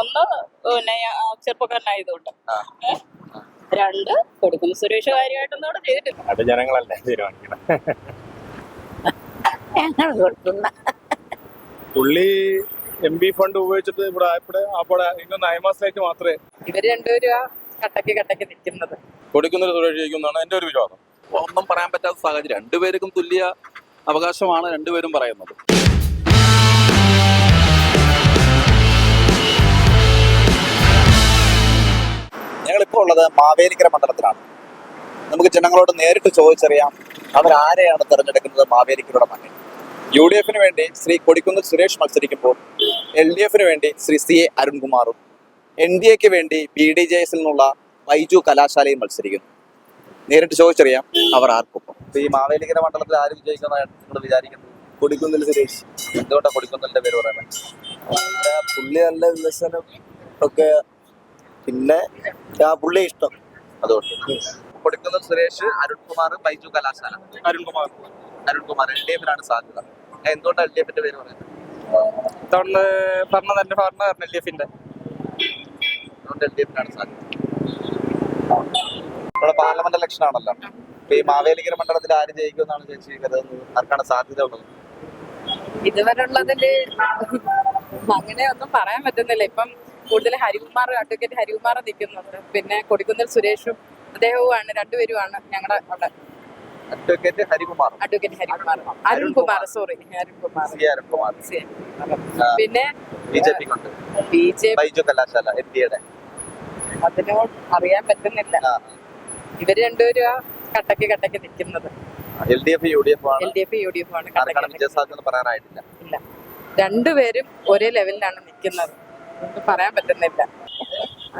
ഒന്ന് പിന്നെ ചെറുപ്പക്കാരനായതുകൊണ്ട്. രണ്ട് കൊടുക്കുന്ന സുരേഷ് കാര്യമായിട്ടൊന്നും അവിടെ ചെയ്തിട്ടില്ല. അത് ജനങ്ങളല്ലേ തീരുമാനിക്കണം. ഞങ്ങൾ കൊടുക്കുന്ന. പുള്ളി എം പി ഫണ്ട് ഉപയോഗിച്ചിട്ട് ഇവിടെ ഇവിടെ അവിടെ ഇന്ന് നയമാസത്തിലേക്ക് മാത്രമേ ഇവർ രണ്ടുപേരും ആ കട്ടക്ക് കട്ടക്ക് നിൽക്കുന്നത്. കൊടുക്കുന്ന സുരക്ഷിക്കുന്നതാണ് എന്റെ ഒരു വിശ്വാസം ഒന്നും പറയാൻ പറ്റാത്ത സാഹചര്യം. രണ്ടുപേർക്കും തുല്യ അവകാശമാണ് രണ്ടുപേരും പറയുന്നത്. ഞങ്ങളിപ്പോൾ ഉള്ളത് മാവേലിക്കര മണ്ഡലത്തിലാണ്. നമുക്ക് ജനങ്ങളോട് നേരിട്ട് ചോദിച്ചറിയാം അവരാരെയാണ് തെരഞ്ഞെടുക്കുന്നത് മാവേലിക്കരയുടെ മണ്ണിൽ. യു ഡി എഫിന് വേണ്ടി ശ്രീ കൊടിക്കുന്നിൽ സുരേഷ് മത്സരിക്കുമ്പോൾ എൽ ഡി എഫിന് വേണ്ടി ശ്രീ സി എ അരുൺകുമാറും എൻ ഡി എക്ക് വേണ്ടി ബി ഡി ജെ എസിൽ നിന്നുള്ള വൈജു കലാശാലയും മത്സരിക്കുന്നു. നേരിട്ട് ചോദിച്ചറിയാം അവർ ആർക്കൊപ്പം ഈ മാവേലിക്കര മണ്ഡലത്തിൽ ആര് വിജയിക്കുന്നതാണ് നിങ്ങൾ വിചാരിക്കുന്നു കൊടിക്കുന്നിൽ സുരേഷ്. എന്തുകൊണ്ടാണ് കൊടിക്കുന്നിലിന്റെ പേര് പറയുന്നത്? പുള്ളി നല്ല വികസനം ഒക്കെ പിന്നെ ആ പുള്ളി ഇഷ്ടം. അതുകൊണ്ട്. കൊടുക്കുന്ന സുരേഷ് അരുൺകുമാർ ബൈജു കലാശാല. അരുൺകുമാർ. അരുൺകുമാർ എൽ ഡി എഫിനാണ് സാധ്യത. എന്തുകൊണ്ടാണ് എൽ ഡി എഫിന്റെ പേര് പറയുന്നത്? ഇത്തവണ ഭരണ നല്ല ഭരണ എൽ ഡി എഫിന്റെ അതുകൊണ്ട് എൽ ഡി എഫിനാണ് സാധ്യത? നമ്മുടെ പാർലമെന്റ് ഇലക്ഷൻ ആണല്ലോ. ഇപ്പൊ ഈ മാവേലിക്കര മണ്ഡലത്തിൽ ആര് ജയിക്കുമെന്നാണ് ചേച്ചി കരുതുന്നത്? ആർക്കാണ് സാധ്യത ഉള്ളത്? ഇതുവരെ ഉള്ളതിൽ അങ്ങനെ ഒന്നും പറയാൻ പറ്റുന്നില്ല. ഇപ്പം കൂടുതൽ ഹരികുമാർ അഡ്വക്കേറ്റ് ഹരികുമാർ നിൽക്കുന്നുണ്ട് പിന്നെ കൊടിക്കുന്നിൽ സുരേഷും അദ്ദേഹവുമാണ് രണ്ടുപേരുമാണ് ഞങ്ങളുടെ അവിടെ. Advocate Harikumar. Advocate Harikumar. Arunkumar sorry Arunkumar C Arunkumar പിന്നെ B J പിക്കുണ്ട് B J Baiju Kalashala N D അതിനോട് അറിയാൻ പറ്റുന്നില്ല. ഇവർ രണ്ടുപേരും ആ കട്ടക്ക് കട്ടക്ക് നിൽക്കുന്നത്. L D F U D F ആണ്. L D F U D F ആണ്. ആർക്കാണ് കട്ടക്ക് വിജയസാധ്യത പറയാനായിട്ടില്ല. ഇല്ല. രണ്ടുപേരും ഒരേ ലെവലിലാണ് നിൽക്കുന്നത്. ഒന്നും പറയാൻ പറ്റുന്നില്ല.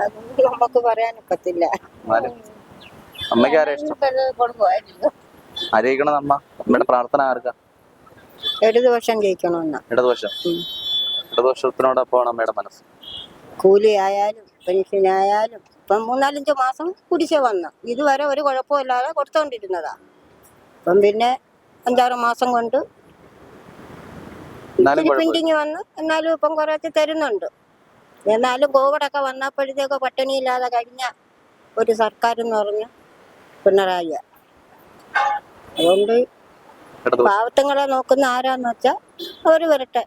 അതൊന്നും നമുക്ക് പറയാനൊക്കത്തില്ല എന്നാലും അമ്മയ്ക്ക് ആരാ ഇഷ്ടം? കൊടുക്കുമായിരുന്നു ആരെയിക്കണം അമ്മ? അമ്മയുടെ പ്രാർത്ഥന ആർക്കാ? ഇടതുപക്ഷം ജയിക്കണമെന്ന ഇടതുപക്ഷം. ഇടതുപക്ഷത്തിനോടൊപ്പമാണ് അമ്മയുടെ മനസ്സ്? കൂലി ആയാലും പെൻഷനായാലും ഇപ്പം മൂന്നാലഞ്ച് മാസം കുടിശ്ശ വന്നു. ഇതുവരെ ഒരു കുഴപ്പമില്ലാതെ കൊടുത്തോണ്ടിരുന്നതാ. ഇപ്പം പിന്നെ അഞ്ചാറ് മാസം കൊണ്ട്. പെൻഡിങ് വന്ന് എന്നാലും ഇപ്പം കുറച്ച് തരുന്നുണ്ട്. എന്നാലും കോവിഡൊക്കെ വന്നപ്പോഴത്തേക്ക് പട്ടിണിയില്ലാതെ കഴിഞ്ഞ ഒരു സർക്കാർ എന്ന് പറഞ്ഞ പിണറായി അതുകൊണ്ട് പാവത്തങ്ങളെ നോക്കുന്ന ആരാന്ന് വെച്ചാൽ അവർ വരട്ടെ.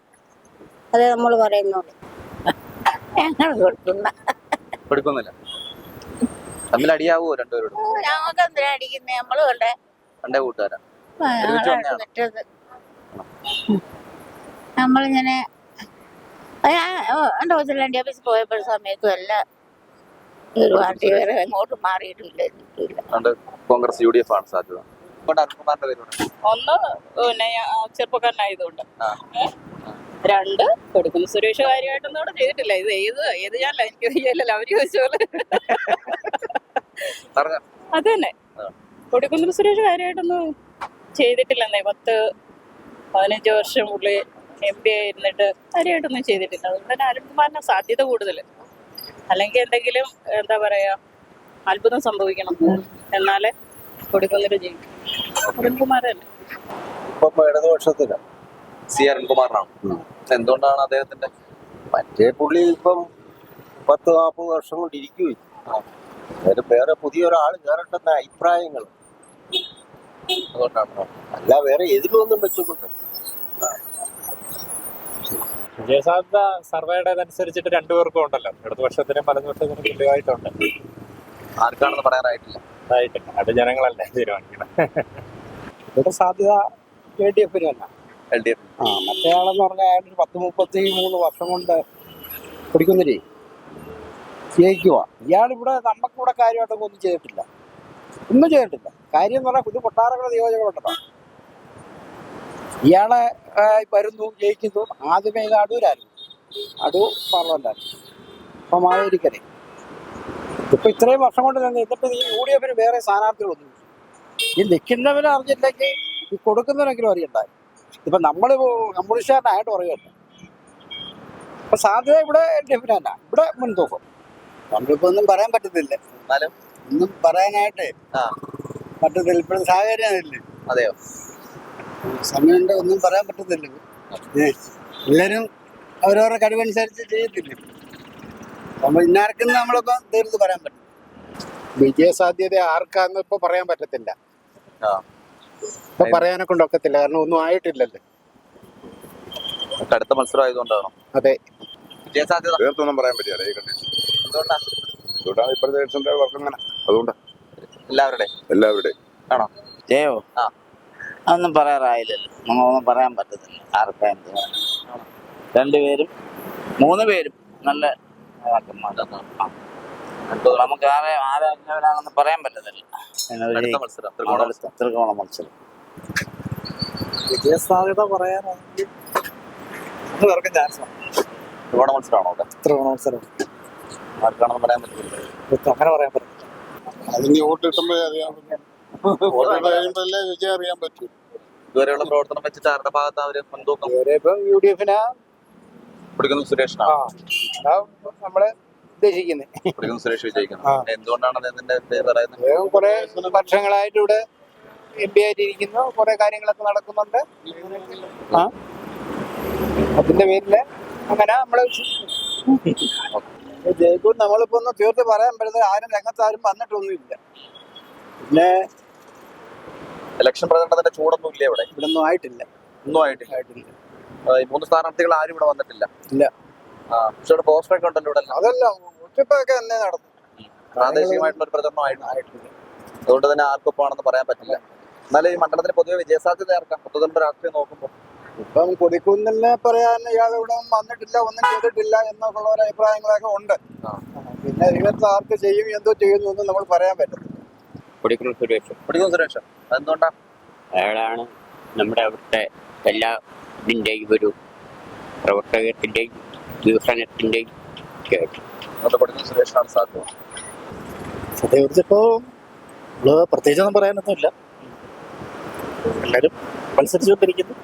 അതേ നമ്മൾ പറയുന്നുള്ളൂ ഞങ്ങൾ കൊടുക്കുന്ന. കൊടുക്കുന്നില്ല. തമ്മിൽ അടിയാവോ രണ്ടുപേരോട്? ഞങ്ങൾക്ക് എന്തിനാ അടിക്കുന്നത് നമ്മളും ഉണ്ട് രണ്ടേ കൂട്ടുകാരാ. ഒരുമിച്ച് നമ്മളിങ്ങനെ എന്റെ ഹോസ്പിറ്റലിന്റെ ഓഫീസിൽ പോയപ്പോൾ സമയത്തും എല്ലാം ഒരു പാർട്ടി വേറെ എങ്ങോട്ട് മാറിയിട്ടില്ല എനിക്കില്ല അതുകൊണ്ട് കോൺഗ്രസ് യു ഡി എഫ് ആണ് സാധ്യത. അതുകൊണ്ട് അരുൺകുമാറിന്റെ പേര് പറയുന്നത് ഒന്ന് പിന്നെ ആ ചെറുപ്പക്കാരനായതുകൊണ്ട്. ആ. ഏ? രണ്ട് കൊടുക്കുന്ന സുരേഷ് കാര്യമായിട്ടൊന്നും അവിടെ ചെയ്തിട്ടില്ല. ഇത് ഏത് ഏത് ഞാനല്ല എനിക്ക് വയ്യല്ലോ അവർ ചോദിച്ച പോലെ. പറഞ്ഞോ. അത് തന്നെ ആ. കൊടുക്കുന്ന സുരേഷ് കാര്യമായിട്ടൊന്നും ചെയ്തിട്ടില്ലെന്നേ. പത്ത് പതിനഞ്ച് വർഷം പുള്ളി എം പി ആയിരുന്നിട്ട് കാര്യമായിട്ടൊന്നും ചെയ്തിട്ടില്ല. അതുകൊണ്ട് തന്നെ അരുൺകുമാറിന് സാധ്യത കൂടുതൽ അല്ലെങ്കിൽ എന്തെങ്കിലും എന്താ പറയാ അത്ഭുതം സംഭവിക്കണം. എന്നാലേ കൊടുക്കുന്നൊരു ജയിക്കും അരുൺകുമാർ തന്നെ ഇപ്പൊ ഇടതുപക്ഷത്തില്ല സി അരുൺകുമാറിനാണ്. എന്തുകൊണ്ടാണ് അദ്ദേഹത്തിന്റെ? മറ്റേ പുള്ളി ഇപ്പം പത്ത് നാൽപ്പത് വർഷം കൊണ്ട് ഇരിക്കുവേ. അതിന് വേറെ പുതിയൊരാൾ കയറട്ടെന്ന അഭിപ്രായങ്ങൾ അതുകൊണ്ടാണ്? അല്ല വേറെ എതിരൊന്നും വെച്ചുകൊണ്ട് വിജയസാധ്യത സർവേയുടെ അനുസരിച്ചിട്ട് രണ്ടുപേർക്കും ഉണ്ടല്ലോ. ഇടതുപക്ഷത്തിനും വലതുപക്ഷത്തിനും തുല്യമായിട്ടുണ്ട്. ആർക്കാണെന്ന് പറയാറായിട്ടില്ല അത് ജനങ്ങളല്ലേ തീരുമാനിക്കണം. ഇവിടെ സാധ്യത എൽ ഡി എഫിന് തന്നെ. L D F. ആ മറ്റേ ആളെന്ന് പറഞ്ഞാൽ അയാൾ ഒരു പത്ത് മുപ്പത്തി മൂന്ന് വർഷം കൊണ്ട് പിടിക്കുന്നില്ലേ? ജയിക്കുക ഇയാളിവിടെ നമുക്കിവിടെ കാര്യമായിട്ടൊന്നും ഒന്നും ചെയ്തിട്ടില്ല. ഒന്നും ചെയ്തിട്ടില്ല. കാര്യം എന്ന് പറഞ്ഞാൽ കുഞ്ഞു കൊട്ടാരങ്ങളുടെ നിയോജകമുണ്ടല്ലോ ഇയാളെ വരുന്നു ജയിക്കുന്നു. ആദ്യമേ ഇത് അടൂരായിരുന്നു. അടൂർ പാർലമെന്റായിരുന്നു. ഇപ്പൊ മാവേലിക്കരെ. ഇപ്പൊ ഇത്രയും വർഷം കൊണ്ട് തന്നെ എന്നിട്ട് ഈ യു ഡി എഫിന് വേറെ സ്ഥാനാർത്ഥികളൊന്നും ഈ നിൽക്കുന്നവരെ അറിഞ്ഞില്ലെങ്കിൽ ഈ കൊടുക്കുന്നവനെങ്കിലും അറിയണ്ടായി. ഇപ്പൊ നമ്മൾ കമ്മ്യൂണിസ്റ്റുകാരനായിട്ട് പറയുമല്ലോ അപ്പൊ സാധ്യത ഇവിടെ ഡെഫിനാ തന്നെ ഇവിടെ മുൻതൂക്കം. നമ്മളിപ്പോ ഒന്നും പറയാൻ പറ്റത്തില്ല. എന്നാലും ഒന്നും പറയാനായിട്ട്. പറ്റത്തില്ല. ഇപ്പോഴും സാഹചര്യം അതെയോ? സമയമുണ്ട് ഒന്നും പറയാൻ പറ്റത്തില്ല. എല്ലാവരും എല്ലാരും അവരവരുടെ കഴിവനുസരിച്ച് ചെയ്യത്തില്ല? നമ്മൾ ഇന്നാർക്കെന്ന് നമ്മളൊക്കെ തീർത്ത് പറയാൻ പറ്റും. വിജയസാധ്യത ആർക്കാന്ന് ഇപ്പൊ പറയാൻ പറ്റത്തില്ല. ആ. ഇപ്പൊ പറയാനെ കൊണ്ടൊക്കത്തില്ല കാരണം ഒന്നും ആയിട്ടില്ലല്ലോ. അടുത്ത മത്സരം ആയതുകൊണ്ടാണോ അതെ. വിജയസാധ്യത. തീർത്തൊന്നും പറയാൻ പറ്റില്ല ഈ കണ്ടീഷൻ. എന്തുകൊണ്ടാ? അതുകൊണ്ടാണ് ഇപ്പോഴത്തെ ഇലക്ഷന്റെ വർക്ക് അങ്ങനെ അതുകൊണ്ട്. എല്ലാവരുടെയും. എല്ലാവരുടെയും. ആണോ? ജയോ? ആ. അതൊന്നും പറയാറായില്ലല്ലോ. നമ്മളൊന്നും പറയാൻ പറ്റത്തില്ല. ആർക്കാ എന്ത് രണ്ടുപേരും മൂന്ന് പേരും നല്ല. നമുക്ക് ആരെ ആരെ ഇന്നവരാണെന്ന് പറയാൻ പറ്റത്തില്ല. ത്രികോണ മത്സരം. വിജയസാധ്യത പറയാനാണെങ്കിൽ ചാൻസ് ത്രികോണ മത്സരമാണോ ത്രികോണ മത്സരം. ആർക്കാണെന്ന് പറയാൻ പറ്റില്ല അങ്ങനെ പറയാൻ പറ്റില്ല അതിന് വോട്ട് കിട്ടുമ്പോഴേ അറിയാൻ പറ്റും വോട്ട് കഴിയുമ്പോഴല്ലേ വിജയം അറിയാൻ പറ്റൂ. ഇതുവരെയുള്ള പ്രവർത്തനം വെച്ചിട്ട് ആരുടെ ഭാഗത്ത് അവർ മുൻതൂക്കം ഇവരെ ഇപ്പം യു ഡി എഫിനാ പിടിക്കുന്നു സുരേഷ് ആ നമ്മൾ ഉദ്ദേശിക്കുന്നത് പിടിക്കുന്നു സുരേഷ് വിജയിക്കുന്നത് എന്തുകൊണ്ടാണ് അദ്ദേഹത്തിന്റെ പറയുന്നത്? അദ്ദേഹം കുറെ വർഷങ്ങളായിട്ട് ഇവിടെ എം പി ആയിട്ടിരിക്കുന്നു. കുറെ കാര്യങ്ങളൊക്കെ നടക്കുന്നുണ്ട്. ആ. അതിന്റെ പേരിൽ അങ്ങനെ നമ്മൾ ജയിക്കും നമ്മളിപ്പോ ഒന്ന് തീർത്ത് പറയാൻ പറ്റുന്നത് ആരും രംഗത്ത് ആരും വന്നിട്ടൊന്നുമില്ല. പിന്നെ ഇലക്ഷൻ പ്രചരണത്തിന്റെ ചൂടൊന്നും ഇല്ല ഇവിടെ? ഇവിടെ ഒന്നും ആയിട്ടില്ല. ഒന്നും ആയിട്ടില്ല. ആയിട്ടില്ല. ഈ മൂന്ന് സ്ഥാനാർത്ഥികൾ ആരും ഇവിടെ വന്നിട്ടില്ല. ഇല്ല. ആ പക്ഷെ ഇവിടെ പോസ്റ്റർ ഒക്കെ ഉണ്ടല്ലോ ഇവിടെ അതല്ല ഒറ്റപ്പൊക്കെ തന്നെ നടന്നു. പ്രാദേശികമായിട്ടുള്ള ഒരു പ്രചരണം ആയിട്ടില്ല. അതുകൊണ്ട് തന്നെ ആർക്കൊപ്പമാണെന്ന് പറയാൻ പറ്റില്ല. എന്നാലും ഈ മണ്ഡലത്തിന് പൊതുവെ വിജയസാധ്യത ആർക്കാം പൊതുതന്ത്ര രാഷ്ട്രീയം നോക്കുമ്പോൾ. ഇപ്പം കൊടിക്കുന്നിനെ പറയാൻ ഇയാൾ ഇവിടെ വന്നിട്ടില്ല ഒന്നും ചെയ്തിട്ടില്ല എന്നൊക്കെയുള്ള അഭിപ്രായങ്ങളൊക്കെ ഉണ്ട്. പിന്നെ ഇവർക്ക് ആർക്ക് ചെയ്യും എന്തോ ചെയ്യുന്നു എന്ന് നമ്മൾ പറയാൻ പറ്റും കൊടിക്കുന്നിൽ സുരേഷ്. പിടിക്കുന്നു സുരേഷ്. അതെന്തുകൊണ്ടാ? അയാളാണ് നമ്മുടെ അവിടുത്തെ എല്ലാ ഇതിന്റെയും ഒരു പ്രവർത്തകത്തിന്റെയും വികസനത്തിന്റെയും സുരേഷാണ് സാധ്യത. അതേക്കുറിച്ചിപ്പോ നമ്മൾ പ്രത്യേകിച്ചൊന്നും പറയാനൊന്നുമില്ല. എല്ലാരും മത്സരിച്ചുകൊണ്ടിരിക്കുന്നു.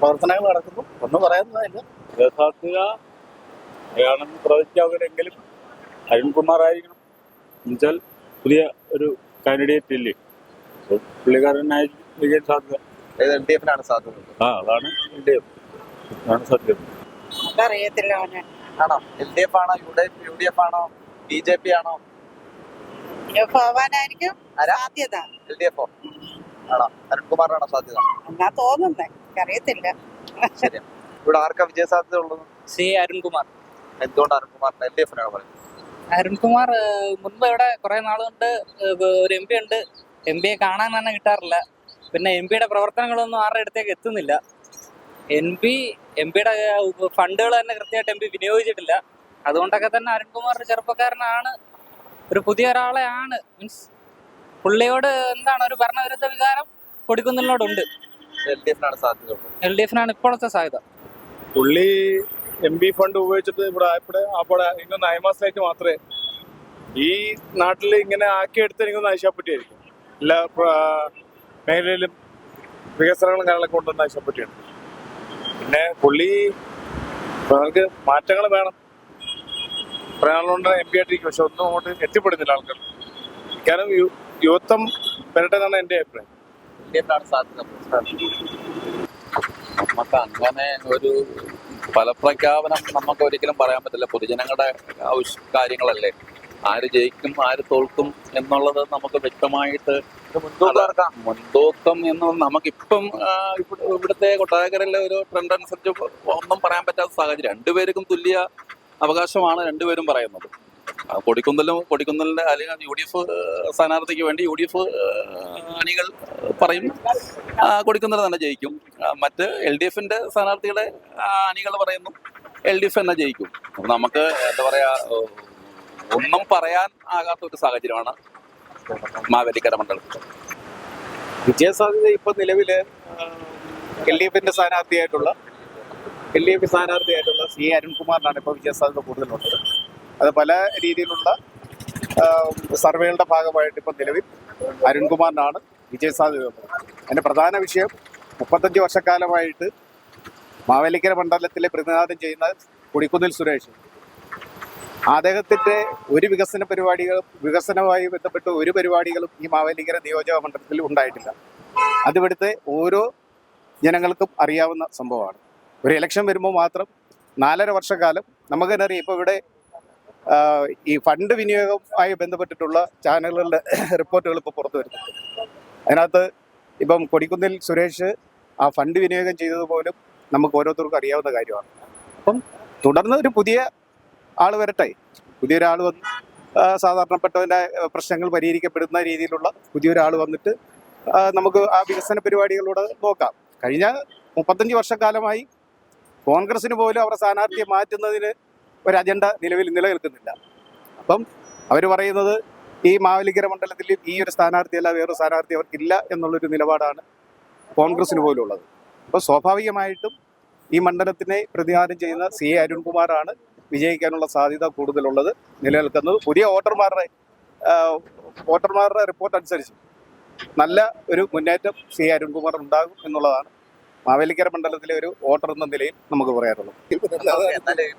പ്രവർത്തനങ്ങൾ നടക്കുന്നു. ഒന്നും പറയാനൊന്നുമില്ല സാധ്യത അയാളെന്ന് പ്രവചിക്കാവില്ലെങ്കിലും അരുൺകുമാർ ആയിരിക്കണം. എന്നുവെച്ചാൽ പുതിയ ഒരു കാൻഡിഡേറ്റ് ഇല്ലേ അപ്പോൾ പുള്ളിക്കാരനായി വിജയം സാധ്യത. എൽ ഡി എഫിനാണ് സാധ്യത? ആ അതാണ് സത്യം. അവനെ. ആണോ? എൽ ഡി എഫ് ആണോ? U D F U D F ആണോ? ബി ജെ പി ആണോ പോവാനായിരിക്കും ആരാ? സാധ്യത. എൽ ഡി എഫോ ആണോ? അരുൺകുമാറിനാണോ സാധ്യത? എന്നാ തോന്നുന്നേ. അറിയത്തില്ല ശരി. ഇവിടെ ആർക്കാ വിജയ സാധ്യത ഉള്ളത്? സി അരുൺകുമാർ. എന്തുകൊണ്ട് അരുൺകുമാറിന്? എൽ ഡി എഫിനാണ് പറയുന്നത്? അരുൺകുമാർ മുൻപ് ഇവിടെ കുറെ നാളുകൊണ്ട് ഒരു എം പി ഉണ്ട്. എം പിയെ കാണാൻ തന്നെ കിട്ടാറില്ല. പിന്നെ എം പിയുടെ പ്രവർത്തനങ്ങളൊന്നും ആരുടെ അടുത്തേക്ക് എത്തുന്നില്ല. എം പി എം പിയുടെ ഫണ്ടുകൾ തന്നെ കൃത്യമായിട്ട് എം പി വിനിയോഗിച്ചിട്ടില്ല. അതുകൊണ്ടൊക്കെ തന്നെ അരുൺകുമാർ ചെറുപ്പക്കാരനാണ്. ഒരു പുതിയ ഒരാളെ ആണ്. മീൻസ് പുള്ളിയോട് എന്താണ് ഒരു ഭരണവിരുദ്ധ വികാരം കൊടുക്കുന്നതിനോടുണ്ട്. എൽ ഡി എഫിനാണ് സാധ്യത എൽ ഡി എഫിനാണ് ഇപ്പോഴത്തെ സാധ്യത. പുള്ളി എം പി ഫണ്ട് ഉപയോഗിച്ചിട്ട് ഇവിടെ ആയപ്പോടെ അവിടെ ഇന്ന് നയമാസമായിട്ട് മാത്രമേ ഈ നാട്ടിൽ ഇങ്ങനെ ആക്കിയെടുത്ത് എനിക്കൊന്ന് ആയിഷാപ്പറ്റിയായിരിക്കും എല്ലാ മേഖലയിലും വികസനങ്ങളും കാര്യങ്ങളൊക്കെ കൊണ്ടുവന്ന ആയിഷാപ്പറ്റിയാണ് പിന്നെ പുള്ളി നിങ്ങൾക്ക് മാറ്റങ്ങൾ വേണം. കുറെ എം പി ആയിട്ടിരിക്കും പക്ഷെ ഒന്നും അങ്ങോട്ട് എത്തിപ്പെടുന്നില്ല ആൾക്കാർ കാരണം യുവത്വം വരട്ടെ എന്നാണ് എന്റെ അഭിപ്രായം. സാധ്യത? നമുക്ക് അങ്ങനെ ഒരു ഫലപ്രഖ്യാപനം നമുക്ക് ഒരിക്കലും പറയാൻ പറ്റില്ല. പൊതുജനങ്ങളുടെ കാര്യങ്ങളല്ലേ? ആര് ജയിക്കും ആര് തോൽക്കും എന്നുള്ളത് നമുക്ക് വ്യക്തമായിട്ട് മുൻതൂക്കം എന്ന് നമുക്കിപ്പം ഇവിടുത്തെ കൊട്ടാരക്കരയിലെ ഒരു ട്രെൻഡ് അനുസരിച്ച് ഒന്നും പറയാൻ പറ്റാത്ത സാഹചര്യം. രണ്ടുപേർക്കും തുല്യ അവകാശമാണ് രണ്ടുപേരും പറയുന്നത്. ആ, കൊടിക്കുന്നലിന്റെ അല്ലെങ്കിൽ യു ഡി എഫ് സ്ഥാനാർത്ഥിക്ക് വേണ്ടി യു ഡി എഫ് അണികൾ പറയും. കൊടിക്കുന്നൽ തന്നെ ജയിക്കും. മറ്റ് എൽ ഡി എഫിന്റെ സ്ഥാനാർത്ഥികളെ അണികൾ പറയുന്നു എൽ ഡി എഫ് തന്നെ ജയിക്കും. നമുക്ക് എന്താ പറയാ ഒന്നും പറയാൻ ആകാത്ത ഒരു സാഹചര്യമാണ് മാവേലിക്കര മണ്ഡലത്തിൽ വിജയസാധ്യത ഇപ്പൊ നിലവിൽ എൽ ഡി എഫിന്റെ സ്ഥാനാർത്ഥിയായിട്ടുള്ള എൽ ഡി എഫ് സ്ഥാനാർത്ഥിയായിട്ടുള്ള സി അരുൺകുമാറിനാണ് ഇപ്പോൾ വിജയസാധ്യത കൂടുതലുള്ളത്. അത് പല രീതിയിലുള്ള സർവേകളുടെ ഭാഗമായിട്ട് ഇപ്പം നിലവിൽ അരുൺകുമാറിനാണ് വിജയസാധ്യത അതിന്റെ പ്രധാന വിഷയം മുപ്പത്തഞ്ച് വർഷക്കാലമായിട്ട് മാവേലിക്കര മണ്ഡലത്തിലെ പ്രതിനിധാനം ചെയ്യുന്ന കൊടിക്കുന്നിൽ സുരേഷ്. അദ്ദേഹത്തിന്റെ ഒരു വികസന പരിപാടികളും വികസനവുമായി ബന്ധപ്പെട്ട് ഒരു പരിപാടികളും ഈ മാവേലിക്കര നിയോജക മണ്ഡലത്തിൽ ഉണ്ടായിട്ടില്ല. അതിവിടുത്തെ ഓരോ ജനങ്ങൾക്കും അറിയാവുന്ന സംഭവമാണ്. ഒരു ഇലക്ഷൻ വരുമ്പോൾ മാത്രം നാലര വർഷക്കാലം നമുക്കതിനറിയാം ഇപ്പോൾ ഇവിടെ ഈ ഫണ്ട് വിനിയോഗവുമായി ബന്ധപ്പെട്ടിട്ടുള്ള ചാനലുകളുടെ റിപ്പോർട്ടുകൾ ഇപ്പോൾ പുറത്തു വരുന്നുണ്ട്. അതിനകത്ത് ഇപ്പം കൊടിക്കുന്നിൽ സുരേഷ് ആ ഫണ്ട് വിനിയോഗം ചെയ്തതുപോലും നമുക്ക് ഓരോരുത്തർക്കും അറിയാവുന്ന കാര്യമാണ്. അപ്പം തുടർന്ന് ഒരു പുതിയ ആൾ വരട്ടെ. പുതിയൊരാൾ വന്ന് സാധാരണപ്പെട്ടവന്റെ പ്രശ്നങ്ങൾ പരിഹരിക്കപ്പെടുന്ന രീതിയിലുള്ള പുതിയൊരാൾ വന്നിട്ട് നമുക്ക് ആ വികസന പരിപാടികളിലൂടെ നോക്കാം. കഴിഞ്ഞ മുപ്പത്തഞ്ച് വർഷക്കാലമായി കോൺഗ്രസിന് പോലും അവരുടെ സ്ഥാനാർത്ഥിയെ മാറ്റുന്നതിന് ഒരു അജണ്ട നിലവിൽ നിലനിൽക്കുന്നില്ല. അപ്പം അവർ പറയുന്നത് ഈ മാവേലിക്കര മണ്ഡലത്തിൽ ഈ ഒരു സ്ഥാനാർത്ഥിയല്ല വേറൊരു സ്ഥാനാർത്ഥി അവർക്കില്ല എന്നുള്ളൊരു നിലപാടാണ് കോൺഗ്രസിന് പോലും ഉള്ളത് അപ്പോൾ സ്വാഭാവികമായിട്ടും ഈ മണ്ഡലത്തിനെ പ്രതിനിധാനം ചെയ്യുന്ന സി എ അരുൺകുമാറാണ് വിജയിക്കാനുള്ള സാധ്യത കൂടുതലുള്ളത് നിലനിൽക്കുന്നത്. പുതിയ വോട്ടർമാരുടെ വോട്ടർമാരുടെ റിപ്പോർട്ട് അനുസരിച്ച് നല്ല ഒരു മുന്നേറ്റം സി എ അരുൺകുമാർ ഉണ്ടാകും എന്നുള്ളതാണ് മാവേലിക്കര മണ്ഡലത്തിലെ ഒരു വോട്ടർ എന്ന നിലയിൽ നമുക്ക് പറയാറുള്ളൂ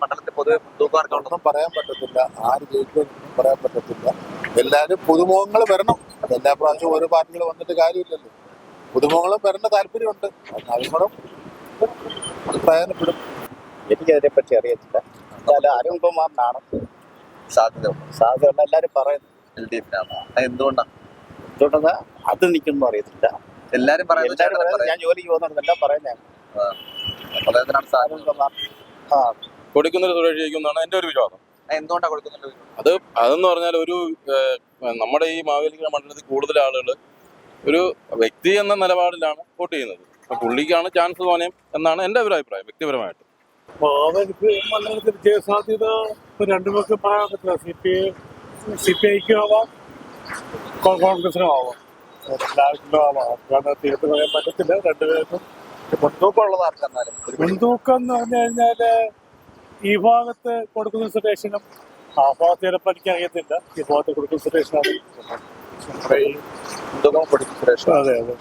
മണ്ഡലത്തിൽ പൊതുവെ മുൻതൂക്കമാർക്കുള്ളത് പറയാൻ പറ്റത്തില്ല. ആര് ജയിക്കുമെന്നൊന്നും പറയാൻ പറ്റത്തില്ല. എല്ലാവരും പുതുമുഖങ്ങൾ വരണം. എല്ലാ പ്രാവശ്യവും ഓരോ പാർട്ടികൾ വന്നിട്ട് കാര്യമില്ലല്ലോ. പുതുമുഖങ്ങളും വരേണ്ട താല്പര്യമുണ്ട്. അതിനോടും പ്രയോജനപ്പെടും എനിക്കതിനെ പറ്റി അറിയത്തില്ല. എന്നാലും അരുൺകുമാറിനാണ് സാധ്യത സാധ്യതയുള്ള എല്ലാവരും പറയുന്നത് എൽ ഡി എഫിനാണ്. എന്തുകൊണ്ടാണ് എന്തുകൊണ്ടെന്ന് അത് നിൽക്കുന്നു അറിയത്തില്ല. എല്ലാരും പറയുന്നത് ഞാൻ ജോലിക്ക് പോകുന്നതെല്ലാം പറയുന്നതാണ്. പറയുന്നത്. അദ്ദേഹത്തിനാണ് സാധ്യത അരുൺകുമാർ ആ കൊടുക്കുന്നൊരു സുരേഷ് ജയിക്കുമെന്നാണ് എന്റെ ഒരു വിശ്വാസം. എന്തുകൊണ്ടാണ് കൊടുക്കുന്നത് അത് അതെന്ന് പറഞ്ഞാൽ ഒരു നമ്മുടെ ഈ മാവേലിക്കര മണ്ഡലത്തിൽ കൂടുതൽ ആളുകൾ ഒരു വ്യക്തി എന്ന നിലപാടിലാണ് വോട്ട് ചെയ്യുന്നത്. അപ്പൊ പുള്ളിക്കാണ് ചാൻസ് തോന്നിയം എന്നാണ് എന്റെ ഒരു അഭിപ്രായം വ്യക്തിപരമായിട്ട്. മണ്ഡലത്തിൽ വിജയസാധ്യത ഇപ്പൊ രണ്ടുപേർക്കും പറയാൻ പറ്റില്ല. സി പി സി പി ഐക്കും ആവാം കോൺഗ്രസിനും ആവാം. എല്ലാവർക്കും കാരണം തീർത്ത് പറയാൻ പറ്റത്തില്ല. രണ്ടുപേർക്കും മുൻതൂക്കമുള്ളത് ആർക്കെന്നാലും മുൻതൂക്കം എന്ന് പറഞ്ഞു കഴിഞ്ഞാൽ ഈ ഭാഗത്ത് കൊടുക്കുന്ന സുരേഷനും ആ ഭാഗത്ത് ചിലപ്പോൾ എനിക്ക് അറിയത്തില്ല. ഈ ഭാഗത്ത് കൊടുക്കുന്ന സുരേഷനാണ് അതെ അതെ.